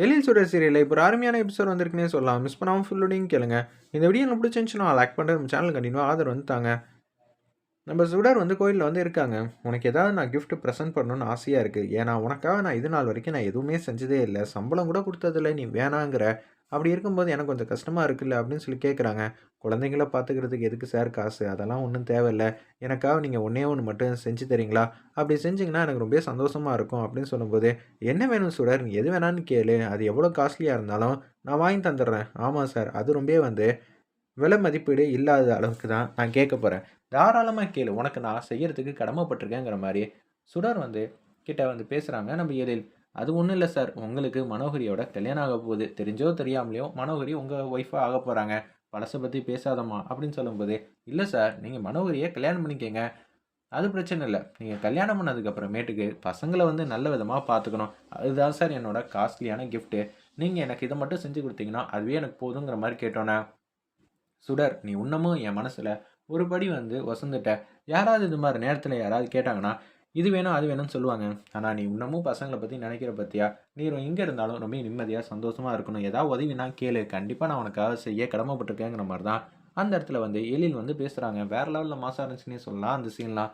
எழில் சுடர் சீரியலில் இப்போ ஒரு அருமையான எபிசோட் வந்திருக்குன்னே சொல்லலாம். மிஸ் பண்ணாமல் ஃபுல்லோடையும் கேளுங்க. இந்த வீடியோ எனக்கு பிடிச்சிருந்துச்சுன்னா லைக் பண்ணுற நம்ம சேனல் கண்டிப்பாக ஆதரவு வந்துட்டாங்க. நம்ம சுடர் வந்து கோயிலில் வந்து இருக்காங்க. உனக்கு ஏதாவது நான் கிஃப்ட் ப்ரெசென்ட் பண்ணணும்னு ஆசையாக இருக்குது ஏன்னா உனக்காக நான் இது நாள் வரைக்கும் நான் எதுவுமே செஞ்சதே இல்லை. சம்பளம் கூட கொடுத்ததில்ல. நீ வேணாங்கிற அப்படி இருக்கும்போது எனக்கு கொஞ்சம் கஷ்டமாக இருக்குல்ல அப்படின்னு சொல்லி கேட்குறாங்க. குழந்தைங்கள பார்த்துக்கிறதுக்கு எதுக்கு சார் காசு? அதெல்லாம் ஒன்றும் தேவையில்லை. எனக்காக நீங்கள் ஒன்றே ஒன்று மட்டும் செஞ்சு தரீங்களா? அப்படி செஞ்சிங்கன்னா எனக்கு ரொம்ப சந்தோஷமாக இருக்கும் அப்படின்னு சொல்லும்போது என்ன வேணும் சுடர் நீ எது வேணான்னு கேளு. அது எவ்வளோ காஸ்ட்லியாக இருந்தாலும் நான் வாங்கி தந்துடுறேன். ஆமாம் சார். அது ரொம்ப வந்து விலை மதிப்பீடு இல்லாத அளவுக்கு தான் நான் கேட்க போகிறேன் தாராளமாக கேளு. உனக்கு நான் செய்கிறதுக்கு கடமைப்பட்டிருக்கேங்கிற மாதிரி சுடர் வந்து கிட்ட வந்து பேசுகிறாங்க நம்ம எழில் அது ஒன்றும் இல்லை சார். உங்களுக்கு மனோகரியோட கல்யாணம் ஆக போகுது. தெரிஞ்சோ தெரியாமலையோ மனோகரி உங்கள் ஒய்ஃபாக ஆக போகிறாங்க பழசை பற்றி பேசாதம்மா அப்படின்னு சொல்லும்போது இல்லை சார் நீங்கள் மனோகரியை கல்யாணம் பண்ணிக்கங்க. அது பிரச்சனை இல்லை. நீங்கள் கல்யாணம் பண்ணதுக்கப்புறமேட்டுக்கு பசங்களை வந்து நல்ல விதமாக பார்த்துக்கணும் அதுதான் சார் என்னோட காஸ்ட்லியான கிஃப்ட்டு நீங்கள் எனக்கு இதை மட்டும் செஞ்சு கொடுத்தீங்கன்னா அதுவே எனக்கு போதுங்கிற மாதிரி கேட்டோன்னே சுடர் நீ இன்னமும் என் மனசில் ஒரு படி வந்து வசந்துட்ட யாராவது இது மாதிரி நேரத்தில் யாராவது கேட்டாங்கன்னா இது வேணும் அது வேணும்னு சொல்லுவாங்க. ஆனால் நீ இன்னமும் பசங்களை பற்றி நினைக்கிற பற்றியா நீ எங்கே இருந்தாலும் ரொம்ப நிம்மதியாக சந்தோஷமாக இருக்கணும். ஏதாவது உதவினா கேளு. கண்டிப்பாக நான் உனக்காக செய்ய கடமைப்பட்டிருக்கேங்கிற மாதிரி தான் அந்த இடத்துல வந்து எழில் வந்து பேசுகிறாங்க வேறு லெவலில் மாசா இருந்துச்சுன்னே சொல்லலாம் அந்த சீன்லாம்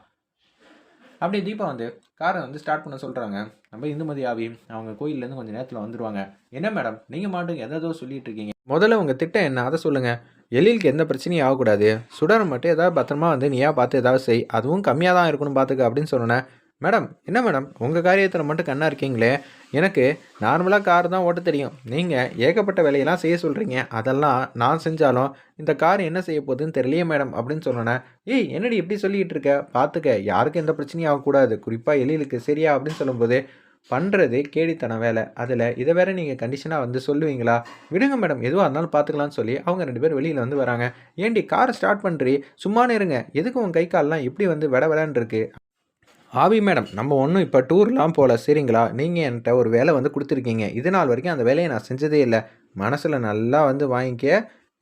அப்படியே தீபா வந்து காரை வந்து ஸ்டார்ட் பண்ண சொல்கிறாங்க நம்ம இந்துமதி ஆவி அவங்க கோயிலேருந்து கொஞ்சம் நேரத்தில் வந்துடுவாங்க என்ன மேடம் நீங்கள் மாட்டுக்கு எதோ சொல்லிட்டு இருக்கீங்க. முதல்ல உங்கள் திட்டம் என்ன? அதை சொல்லுங்கள் எழிலுக்கு எந்த பிரச்சனையும் ஆகக்கூடாது. சுடரை மட்டும் ஏதாவது பத்திரமா வந்து நீயா பார்த்து ஏதாவது செய். அதுவும் கம்மியாக தான் இருக்கணும் பார்த்துக்க அப்படின்னு சொன்னேன் மேடம் என்ன மேடம்? உங்கள் காரியத்தில் மட்டும் கண்ணாக இருக்கீங்களே? எனக்கு நார்மலாக கார் தான் ஓட்ட தெரியும். நீங்கள் ஏகப்பட்ட வேலையெல்லாம் செய்ய சொல்கிறீங்க அதெல்லாம் நான் செஞ்சாலும் இந்த கார் என்ன செய்ய போகுதுன்னு தெரியலையே மேடம் அப்படின்னு சொன்னேன் ஏய் என்னடி எப்படி சொல்லிகிட்டு இருக்க? பார்த்துக்க யாருக்கும் எந்த பிரச்சனையும் ஆகக்கூடாது. குறிப்பாக எழிலுக்கு சரியா? அப்படின்னு சொல்லும்போது பண்ணுறது கேடித்தன வேலை. அதில் இதை வேற நீங்கள் கண்டிஷனாக வந்து சொல்லுவீங்களா? விடுங்க மேடம் எதுவாக இருந்தாலும் பார்த்துக்கலாம்னு சொல்லி அவங்க ரெண்டு பேர் வெளியில் வந்து வராங்க. ஏண்டி காரை ஸ்டார்ட் பண்ணுறி சும்மானே இருங்க. எதுக்கு உன் கை கால்லாம் எப்படி வந்து விட விடன்னு இருக்கு? ஆவி மேடம் நம்ம ஒன்றும் இப்போ டூர்லாம் போகல சரிங்களா? நீங்கள் என்கிட்ட ஒரு வேலை வந்து கொடுத்துருக்கீங்க. இது நாள் வரைக்கும் அந்த வேலையை நான் செஞ்சதே இல்லை. மனசில் நல்லா வந்து வாங்கிக்க.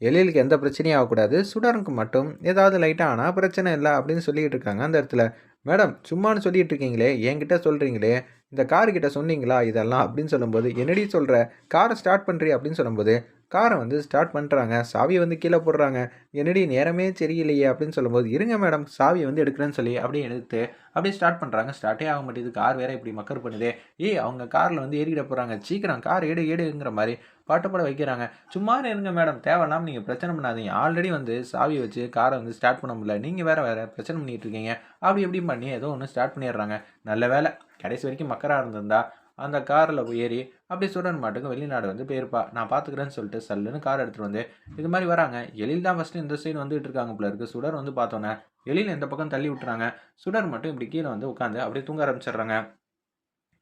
எழிலுக்கு எந்த பிரச்சனையும் ஆகக்கூடாது. சுடருக்கு மட்டும் ஏதாவது லைட்டாக ஆனால் பிரச்சனை இல்லை அப்படின்னு சொல்லிக்கிட்டு இருக்காங்க அந்த இடத்துல. மேடம் சும்மான்னு சொல்லிகிட்டு இருக்கீங்களே? என்கிட்ட சொல்கிறீங்களே இந்த கார்கிட்ட சொன்னீங்களா இதெல்லாம் அப்படின்னு சொல்லும்போது என்னடி சொல்கிற காரை ஸ்டார்ட் பண்ணுறி அப்படின்னு சொல்லும்போது காரை வந்து ஸ்டார்ட் பண்ணுறாங்க சாவியை வந்து கீழே போடுறாங்க. என்னடி நேரமே சரியில்லையே அப்படின்னு சொல்லும்போது இருங்க மேடம் சாவியை வந்து எடுக்கிறேன்னு சொல்லி அப்படியே எடுத்து அப்படியே ஸ்டார்ட் பண்ணுறாங்க ஸ்டார்ட்டே ஆக மாட்டேது கார் வேறு இப்படி மக்கர் பண்ணுதே. ஏய் அவங்க காரில் வந்து ஏறிக்கிட போகிறாங்க சீக்கிரம் கார் ஏடு ஏடுங்கிற மாதிரி பாட்டு பாட வைக்கிறாங்க. சும்மா இருங்க மேடம். தேவையில்லாமல் நீங்கள் பிரச்சனை பண்ணாதீங்க. ஆல்ரெடி வந்து சாவி வச்சு காரை வந்து ஸ்டார்ட் பண்ண முடியல. நீங்கள் வேறு வேறு பிரச்சனை பண்ணிகிட்டு இருக்கீங்க. அப்படி எப்படி பண்ணி ஏதோ ஒன்று ஸ்டார்ட் பண்ணிடுறாங்க. நல்ல வேலை கடைசி வரைக்கும் மக்கராக இருந்திருந்தா அந்த காரில் ஏறி அப்படி சுடன் மாட்டுக்கு வெளிநாடு வந்து போயிருப்பா. நான் பார்த்துக்கிறேன்னு சொல்லிட்டு சல்லுன்னு கார் எடுத்துகிட்டு வந்து இது மாதிரி வராங்க. எழில் தான் ஃபஸ்ட்டு இந்த சைடு வந்துட்டு இருக்காங்க போல இருக்கு. சுடர் வந்து பார்த்தோன்னே எழில் இந்த பக்கம் தள்ளி விட்டுறாங்க. சுடர் மட்டும் இப்படி கீழே வந்து உட்காந்து அப்படியே தூங்க ஆரம்பிச்சிடுறாங்க.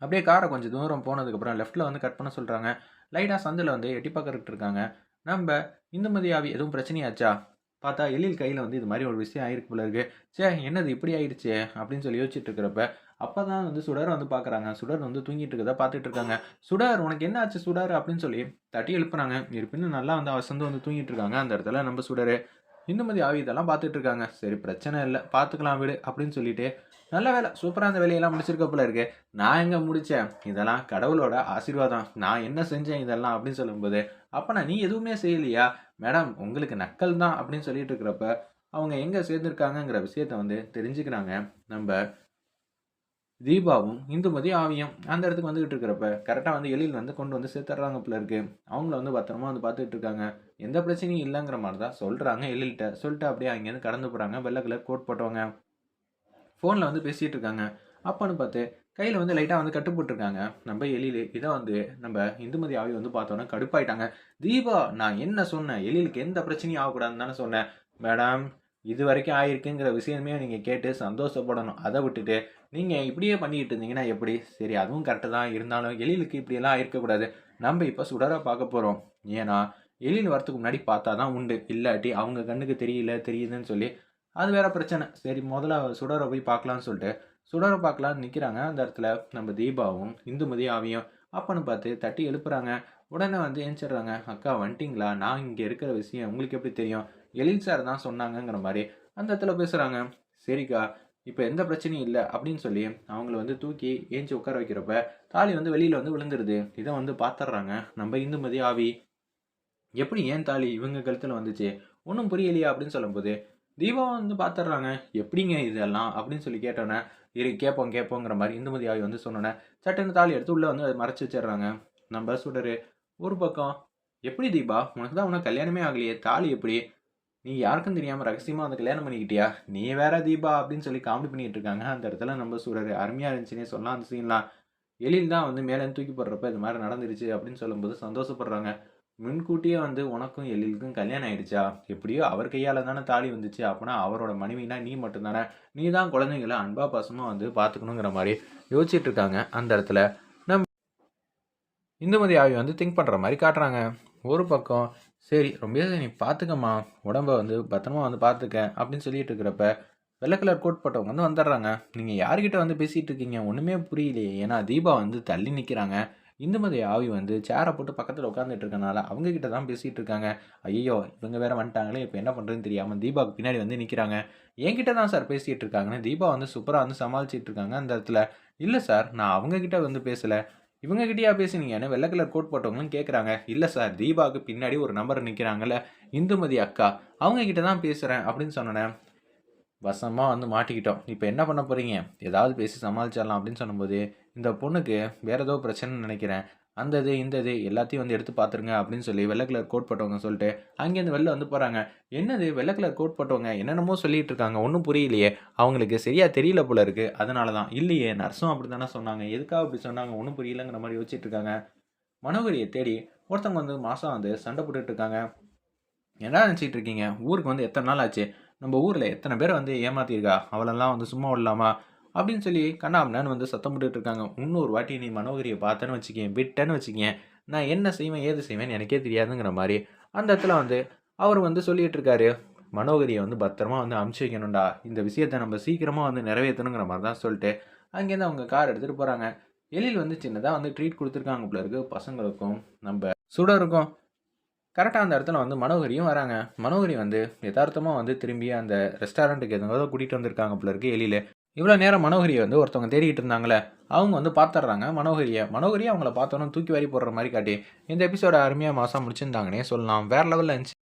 அப்படியே காரை கொஞ்சம் தூரம் போனதுக்கப்புறம் லெஃப்ட்டில் வந்து கட் பண்ண சொல்கிறாங்க லைட்டாக சந்தில் வந்து எட்டி பார்க்கறட்டு இருக்காங்க. நம்ம இந்துமதியாவி எதுவும் பிரச்சனையாச்சா? பார்த்தா எழில் கையில் வந்து இது மாதிரி ஒரு விஷயம் ஆயிருக்கு போல இருக்கு. சே என்னது இப்படி ஆயிடுச்சு? அப்படின்னு சொல்லி யோசிச்சுட்டு இருக்கிறப்ப அப்போ தான் வந்து சுடர் வந்து பார்க்குறாங்க. சுடர் வந்து தூங்கிட்டு இருக்கதா பார்த்துட்டு இருக்காங்க. சுடர் உனக்கு என்ன ஆச்சு சுடர்? அப்படின்னு சொல்லி தட்டி எழுப்புறாங்க. இருப்பினும் நல்லா வந்து அவசந்து வந்து தூங்கிட்டு இருக்காங்க அந்த இடத்துல நம்ம சுடர். இந்துமதி ஆவி இதெல்லாம் பார்த்துட்டு இருக்காங்க சரி பிரச்சனை இல்லை. பார்த்துக்கலாம் வீடு அப்படின்னு சொல்லிட்டு நல்ல வேலை. சூப்பராக அந்த வேலையெல்லாம் முடிச்சிருக்க போல இருக்கு. நான் எங்கே முடித்தேன் இதெல்லாம் கடவுளோட ஆசீர்வாதம். நான் என்ன செஞ்சேன் இதெல்லாம் அப்படின்னு சொல்லும்போது அப்போனா நீ எதுவுமே செய்யலையா? மேடம் உங்களுக்கு நக்கல் தான் அப்படின்னு சொல்லிட்டு இருக்கிறப்ப அவங்க எங்கே சேர்ந்துருக்காங்கங்கிற விஷயத்த வந்து தெரிஞ்சுக்கிறாங்க. நம்ம தீபாவும் இந்துமதி ஆவியும் அந்த இடத்துக்கு வந்துகிட்டு இருக்கிறப்ப கரெக்டாக வந்து எழில் வந்து கொண்டு வந்து சேர்த்துறாங்க பிள்ளை இருக்கு. அவங்கள வந்து பத்திரமா வந்து பார்த்துட்டு இருக்காங்க. எந்த பிரச்சனையும் இல்லைங்கிற மாதிரி தான் சொல்கிறாங்க எழில்கிட்ட. சொல்லிட்டு அப்படியே அங்கேருந்து கடந்து போகிறாங்க வெள்ளை கலர் கோட் போட்டவங்க. ஃபோனில் வந்து பேசிகிட்டு இருக்காங்க. அப்போன்னு பார்த்து கையில் வந்து லைட்டாக வந்து கட்டு போட்டிருக்காங்க. நம்ம எழில் இதை வந்து நம்ம இந்துமதி ஆவி வந்து பார்த்தோன்னா கடுப்பாயிட்டாங்க. தீபா நான் என்ன சொன்னேன்? எழிலுக்கு எந்த பிரச்சனையும் ஆகக்கூடாதுன்னு தானே சொன்னேன். மேடம் இது வரைக்கும் ஆயிருக்குங்கிற விஷயமே நீங்கள் கேட்டு சந்தோஷப்படணும். அதை விட்டுட்டு நீங்கள் இப்படியே பண்ணிக்கிட்டு இருந்தீங்கன்னா எப்படி? சரி அதுவும் கரெக்டு தான். இருந்தாலும் எழிலுக்கு இப்படியெல்லாம் இருக்கக்கூடாது. நம்ம இப்போ சுடராக பார்க்க போகிறோம் ஏன்னா எழில் வரத்துக்கு முன்னாடி பார்த்தா தான் உண்டு. இல்லாட்டி அவங்க கண்ணுக்கு தெரியல தெரியுதுன்னு சொல்லி அது வேற பிரச்சனை. சரி முதல்ல சுடரை போய் பார்க்கலான்னு சொல்லிட்டு சுடரை பார்க்கலான்னு நிற்கிறாங்க அந்த இடத்துல நம்ம தீபாவும் இந்துமதி ஆவியும் அப்பன்னு பார்த்து தட்டி எழுப்புறாங்க. உடனே வந்து ஏஞ்சிடுறாங்க அக்கா வந்துட்டிங்களா? நான் இங்கே இருக்கிற விஷயம் உங்களுக்கு எப்படி தெரியும்? எழில் சார் தான் சொன்னாங்கங்கிற மாதிரி அந்த இடத்துல பேசுகிறாங்க சரிக்கா இப்போ எந்த பிரச்சனையும் இல்லை அப்படின்னு சொல்லி அவங்கள வந்து தூக்கி ஏஞ்சி உட்கார வைக்கிறப்ப தாலி வந்து வெளியில் வந்து விழுந்துருது. இதை வந்து பார்த்துட்றாங்க நம்ம இந்துமதி ஆவி. எப்படி ஏன் தாலி இவங்க கழுத்தில் வந்துச்சு? ஒன்றும் புரியலையா அப்படின்னு சொல்லும்போது தீபா வந்து பார்த்துட்றாங்க எப்படிங்க இதெல்லாம் அப்படின்னு சொல்லி கேட்டோன்னே இரு கேட்போம் கேட்போங்கிற மாதிரி இந்துமதி ஆவி வந்து சொன்னோன்னே சட்டுன்னு தாலி எடுத்து உள்ளே வந்து அதை மறைச்சி வச்சிடுறாங்க நம்ம சுடரு ஒரு பக்கம் எப்படி தீபா? உனக்கு தான் உனக்கு கல்யாணமே ஆகலையே. தாலி எப்படி? நீ யாருக்கும் தெரியாமல் ரகசியமாக வந்து கல்யாணம் பண்ணிக்கிட்டியா? நீ வேற தீபா அப்படின்னு சொல்லி காமெடி பண்ணிகிட்டு இருக்காங்க. அந்த இடத்துல நம்ம சூழர் அருமையாக இருந்துச்சுன்னே சொல்லலாம். அந்த சீன்லாம் எழில் தான் வந்து மேலே தூக்கி போடுறப்ப இது மாதிரி நடந்துருச்சு அப்படின்னு சொல்லும்போது சந்தோஷப்படுறாங்க. முன்கூட்டியே வந்து உனக்கும் எழிலுக்கும் கல்யாணம் ஆயிடுச்சா? எப்படியோ அவர் கையால் தானே தாலி வந்துச்சு. அப்படின்னா அவரோட மனைவினா நீ மட்டும்தானே? நீ தான் குழந்தைங்கள அன்பா பாசமாக வந்து பார்த்துக்கணுங்கிற மாதிரி யோசிச்சுட்டு இருக்காங்க அந்த இடத்துல. நம் இந்துமதி ஆவி வந்து திங்க் பண்ணுற மாதிரி காட்டுறாங்க. ஒரு பக்கம் சரி ரொம்ப நீ பார்த்துக்கம்மா உடம்ப வந்து பத்திரமா வந்து பார்த்துக்க அப்படின்னு சொல்லிட்டு இருக்கிறப்ப வெள்ளை கலர் கோட் போட்டவங்க வந்து வந்துடுறாங்க. நீங்கள் யார்கிட்ட வந்து பேசிகிட்டு இருக்கீங்க? ஒன்றுமே புரியலையே. ஏன்னா தீபா வந்து தள்ளி நிற்கிறாங்க இந்துமதி ஆவி வந்து சேரை போட்டு பக்கத்தில் உட்காந்துட்டு இருக்கனால அவங்க கிட்ட தான் பேசிகிட்டு இருக்காங்க. ஐயோ இவங்க வேற வந்துட்டாங்களே. இப்போ என்ன பண்ணுறதுன்னு தெரியாமல் தீபாவுக்கு பின்னாடி வந்து நிற்கிறாங்க என்கிட்ட தான் சார் பேசிகிட்டு இருக்காங்கன்னு தீபா வந்து சூப்பராக வந்து சமாளிச்சிட்டு இருக்காங்க அந்த இடத்துல. இல்லை சார் நான் அவங்க கிட்ட வந்து பேசலை. இவங்க கிட்டயா பேசுனீங்கன்னு வெள்ளை கலர் கோட் போட்டவங்களும் கேட்குறாங்க இல்லை சார் தீபாவுக்கு பின்னாடி ஒரு நம்பர் நிற்கிறாங்கல்ல இந்துமதி அக்கா அவங்க கிட்ட தான் பேசுகிறேன் அப்படின்னு சொன்னேன். வசமாக வந்து மாட்டிக்கிட்டோம். இப்போ என்ன பண்ண போகிறீங்க ஏதாவது பேசி சமாளிச்சிடலாம் அப்படின்னு சொல்லும்போது இந்த பொண்ணுக்கு வேறு ஏதோ பிரச்சனைன்னு நினைக்கிறேன். அந்த இது இந்த இது எல்லாத்தையும் வந்து எடுத்து பார்த்துருங்க அப்படின்னு சொல்லி வெள்ளை கலர் கோட் போட்டவங்க சொல்லிட்டு அங்கேருந்து வெளில வந்து போகிறாங்க என்னது? வெள்ளை கலர் கோட் போட்டவங்க என்னென்னமோ சொல்லிட்டு இருக்காங்க. ஒன்றும் புரியலையே. அவங்களுக்கு சரியாக தெரியல போல இருக்குது அதனால தான் இல்லையே நர்ஸும் அப்படி தானே சொன்னாங்க. எதுக்காக அப்படி சொன்னாங்க? ஒன்றும் புரியலங்கிற மாதிரி யோசிச்சுட்டு இருக்காங்க. மனோகரியை தேடி ஒருத்தவங்க வந்து மாதம் வந்து சண்டை போட்டுட்டு இருக்காங்க. என்ன நினச்சிட்டு இருக்கீங்க? ஊருக்கு வந்து எத்தனை நாள் ஆச்சு? நம்ம ஊரில் எத்தனை பேர் வந்து ஏமாத்திருக்கா அவளெல்லாம் வந்து சும்மா விடலாமா? அப்படின்னு சொல்லி கண்ணாமண்ணன் வந்து சத்தம் போட்டுட்டு இருக்காங்க. இன்னொரு வாட்டி நீ மனோகரியை பார்த்தேன்னு வச்சுக்கேன் விட்டேன்னு வச்சுக்கேன். நான் என்ன செய்வேன் ஏது செய்வேன்னு எனக்கே தெரியாதுங்கிற மாதிரி அந்த இடத்துல வந்து அவர் வந்து சொல்லிட்டு இருக்காரு. மனோகரியை வந்து பத்திரமா வந்து அமுச்சு வைக்கணும்டா. இந்த விஷயத்தை நம்ம சீக்கிரமாக வந்து நிறைவேற்றணுங்கிற மாதிரி தான் சொல்லிட்டு அங்கேருந்து அவங்க கார் எடுத்துகிட்டு போகிறாங்க எழில் வந்து சின்னதாக வந்து ட்ரீட் கொடுத்துருக்காங்க போல இருக்கு. பசங்களுக்கும் நம்ம சுடருக்கும். கரெக்டாக அந்த இடத்துல வந்து மனோகரியும் வராங்க. மனோகரி வந்து யதார்த்தமாக வந்து திரும்பி அந்த ரெஸ்டாரண்ட்டுக்கு எதுவும் கூட்டிகிட்டு வந்திருக்காங்க போல இருக்கு எழில. இவ்வளோ நேரம் மனோகரியை வந்து ஒருத்தவங்க தேடிக்கிட்டு இருந்தாங்களே அவங்க வந்து பார்த்துட்றாங்க மனோகரியை மனோகரியை அவங்கள பார்த்தோன்னே தூக்கி வாரி போடுற மாதிரி காட்டி இந்த எபிசோட அருமையாக மாதம் முடிச்சிருந்தாங்கன்னே சொல்லலாம். வேறு லெவலில் இருந்துச்சு.